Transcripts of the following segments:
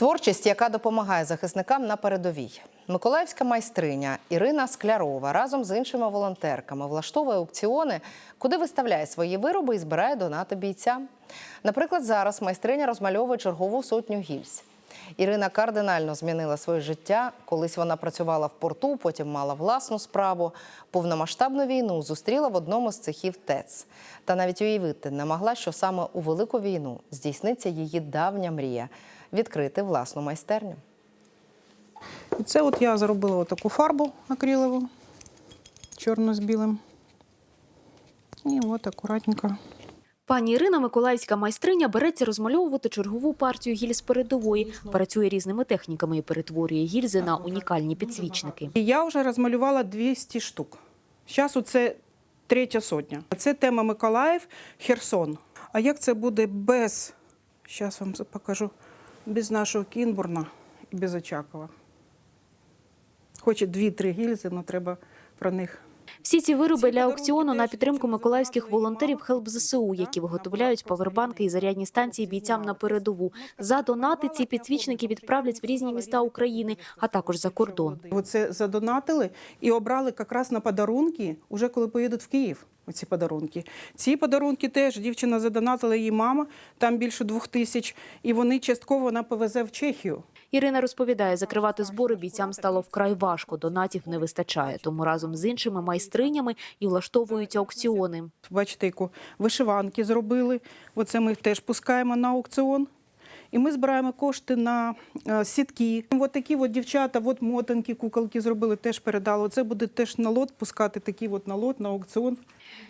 Творчість, яка допомагає захисникам на передовій. Миколаївська майстриня Ірина Склярова разом з іншими волонтерками влаштовує аукціони, куди виставляє свої вироби і збирає донати бійцям. Наприклад, зараз майстриня розмальовує чергову сотню гільз. Ірина кардинально змінила своє життя. Колись вона працювала в порту, потім мала власну справу. Повномасштабну війну зустріла в одному з цехів ТЕЦ. Та навіть уявити не могла, що саме у велику війну здійсниться її давня мрія відкрити власну майстерню. І це от я зробила таку фарбу акрилову, чорну з білим. І от акуратненько. Пані Ірина, миколаївська майстриня, береться розмальовувати чергову партію гільз передової, працює різними техніками і перетворює гільзи на унікальні підсвічники. Я вже розмалювала 200 штук. Зараз це третя сотня. Це тема Миколаїв, Херсон. А як це буде без, зараз вам покажу, без нашого Кінбурна і без Очакова? Хоч і дві-три гільзи, але треба про них. Всі ці вироби для аукціону на підтримку миколаївських волонтерів Хелп ЗСУ, які виготовляють павербанки і зарядні станції бійцям на передову. За донати ці підсвічники відправлять в різні міста України, а також за кордон. Оце задонатили і обрали якраз на подарунки, уже коли поїдуть в Київ. Оці подарунки. Ці подарунки теж дівчина задонатила її мама, там більше двох тисяч, і вони частково вона повезе в Чехію. Ірина розповідає, закривати збори бійцям стало вкрай важко. Донатів не вистачає, тому разом з іншими майстринями і влаштовують аукціони. Бачите, яку вишиванки зробили. Оце ми теж пускаємо на аукціон. І ми збираємо кошти на е, сітки. От такі от дівчата, от мотанки, куколки зробили, теж передали. Це буде теж на лот пускати такий от на лот, на аукціон.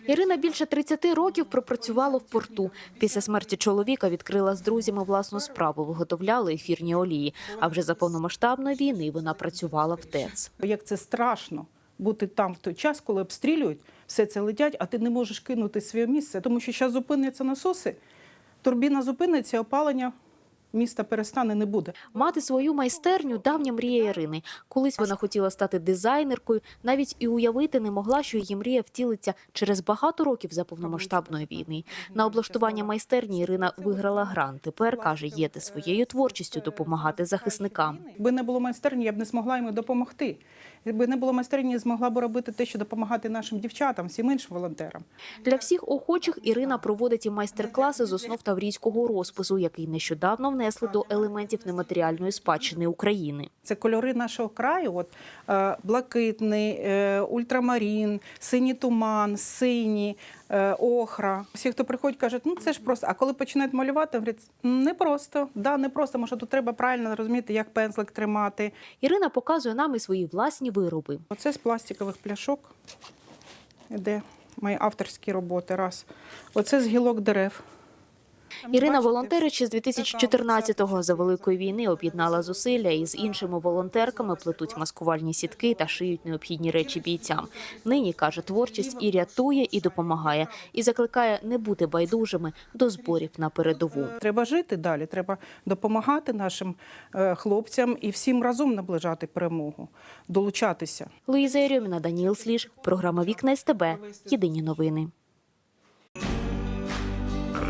Ірина більше 30 років пропрацювала в порту. Після смерті чоловіка відкрила з друзями власну справу, виготовляли ефірні олії. А вже за повномасштабної війни вона працювала в ТЕЦ. Як це страшно бути там в той час, коли обстрілюють, все це летять, а ти не можеш кинути своє місце, тому що зараз зупиняться насоси, турбіна зупиниться, опалення міста перестане, не буде. Мати свою майстерню давня мрія Ірини. Колись вона хотіла стати дизайнеркою, навіть і уявити не могла, що її мрія втілиться через багато років за повномасштабної війни. На облаштування майстерні Ірина виграла грант. Тепер каже, єде своєю творчістю допомагати захисникам. Якби не було майстерні, я б не змогла йому допомогти. Якби не було майстерні, змогла б робити те, що допомагати нашим дівчатам, всім іншим волонтерам. Для всіх охочих Ірина проводить і майстер-класи з основ таврійського розпису, який нещодавно внесли до елементів нематеріальної спадщини України. Це кольори нашого краю: от е, блакитний, е, ультрамарін, синій туман, синій, е, охра. Всі, хто приходять, кажуть, ну це ж просто. А коли починають малювати, говорять, не просто. Да, не просто, що тут треба правильно розуміти, як пензлик тримати. Ірина показує нам і свої власні вироби. Оце з пластикових пляшок, де мої авторські роботи. Раз. Оце з гілок дерев. Ірина волонтеричі з 2014-го за великої війни об'єднала зусилля і з іншими волонтерками плетуть маскувальні сітки та шиють необхідні речі бійцям. Нині каже, творчість і рятує, і допомагає, і закликає не бути байдужими до зборів на передову. Треба жити далі, треба допомагати нашим е, хлопцям і всім разом наближати перемогу, долучатися. Луїза Єрьоміна, Даніл Сліж, програма Вікна СТБ. Єдині новини.